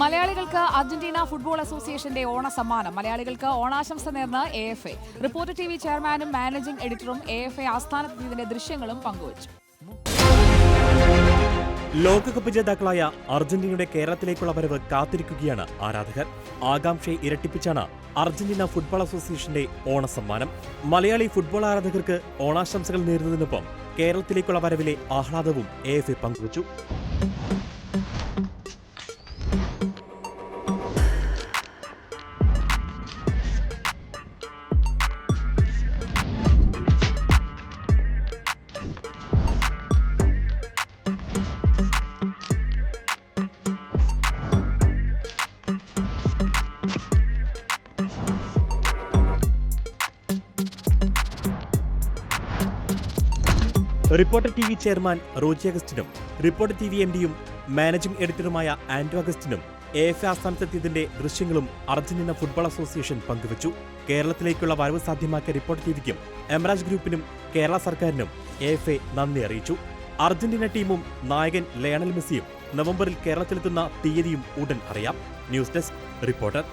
മലയാളികൾക്ക് Argentina football അസോസിയേഷന്റെ ഓണ സമ്മാനം മലയാളികൾക്ക് ഓണാശംസ നേർന്ന് A F A. Report T V ചെയർമാനും മാനേജിംഗ് എഡിറ്ററും എ എഫ് എ ആസ്ഥാനത്തിന്റെ ദൃശ്യങ്ങളും പങ്കുവച്ചു. ലോകകപ്പ് ജേതാക്കളായ അർജന്റീനയുടെ കേരളത്തിലേക്കുള്ള വരവ് കാത്തിരിക്കുകയാണ് ആരാധകർ. ആകാംക്ഷയെ ഇരട്ടിപ്പിച്ചാണ് അർജന്റീന ഫുട്ബോൾ അസോസിയേഷന്റെ ഓണസമ്മാനം. മലയാളി ഫുട്ബോൾ ആരാധകർക്ക് ഓണാശംസകൾ നേരുന്നതിനൊപ്പം കേരളത്തിലേക്കുള്ള വരവിലെ ആഹ്ലാദവും എ എഫ് എ പങ്കുവച്ചു. Reporter T V chairman Roji അഗസ്റ്റിനും reporter T V M ഡിയും മാനേജിംഗ് എഡിറ്ററുമായ ആൻഡ്രോ അഗസ്റ്റിനും എ എഫ് ആസ്ഥാനത്തെത്തിയതിന്റെ ദൃശ്യങ്ങളും അർജന്റീന ഫുട്ബോൾ അസോസിയേഷൻ പങ്കുവച്ചു. കേരളത്തിലേക്കുള്ള വരവ് സാധ്യമാക്കിയ റിപ്പോർട്ടർ ടി വിക്കും എമറാജ് ഗ്രൂപ്പിനും കേരള സർക്കാരിനും എ എഫ് എ നന്ദി അറിയിച്ചു. അർജന്റീന ടീമും നായകൻ ലയണൽ മെസ്സിയും നവംബറിൽ കേരളത്തിലെത്തുന്ന തീയതിയും ഉടൻ അറിയാം. News desk reporter.